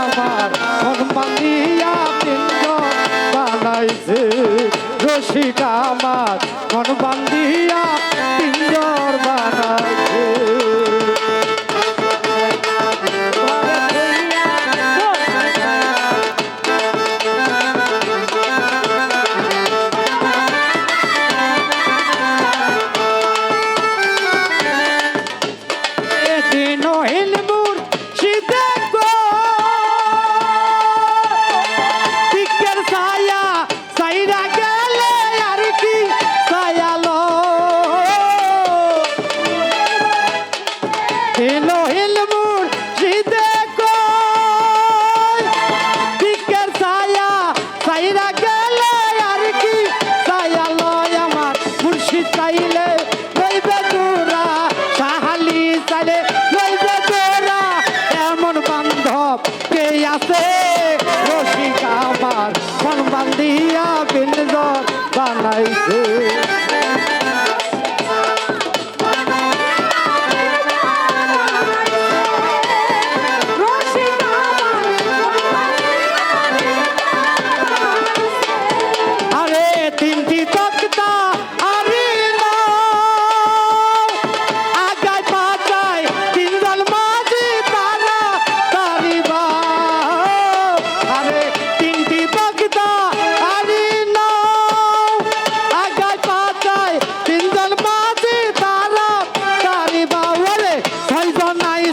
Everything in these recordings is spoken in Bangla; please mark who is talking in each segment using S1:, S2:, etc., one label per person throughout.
S1: আমার সম্মানিয়া পিণ্ড বানাইছে। রসিক আমার মন বান্ধিয়া বানাইছে। হিলো হিলমুর শীতে গো পিকের ছায়া সাইরা গেলে আর কি ছায়ালো আমার মুর্শিদ চাইলে, লইবে তোরা সাহালি চাইলে লইবে তোরা এমন বান্ধব কে আছে? রসিক আমার মন বান্ধিয়া বিন্দর বানাইছে।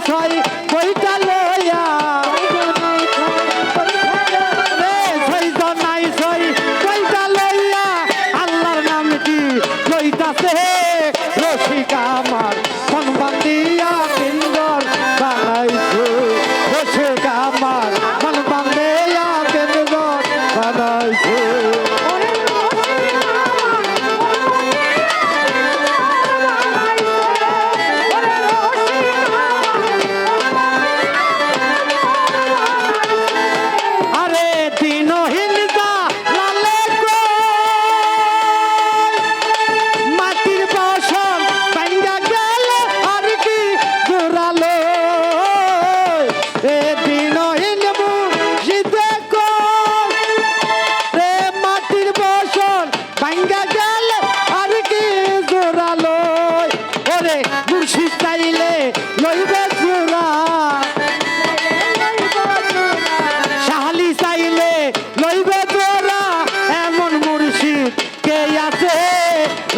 S1: ছয়জন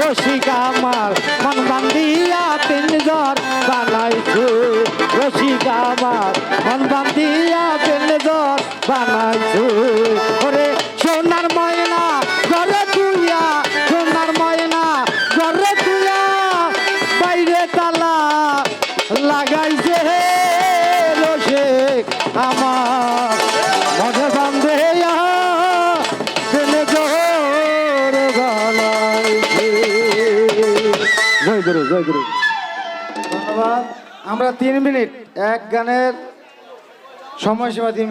S1: রসিক আমার মন বান্ধিয়া পিনজর বানাইছে। রসিক আমার তালা লাগাইছে হে রসিক আমার। মধে বান্ধে জয় গুরু জয় গুরু
S2: ধন্যবাদ। আমরা তিন মিনিট, এক গানের সময়সীমা তিন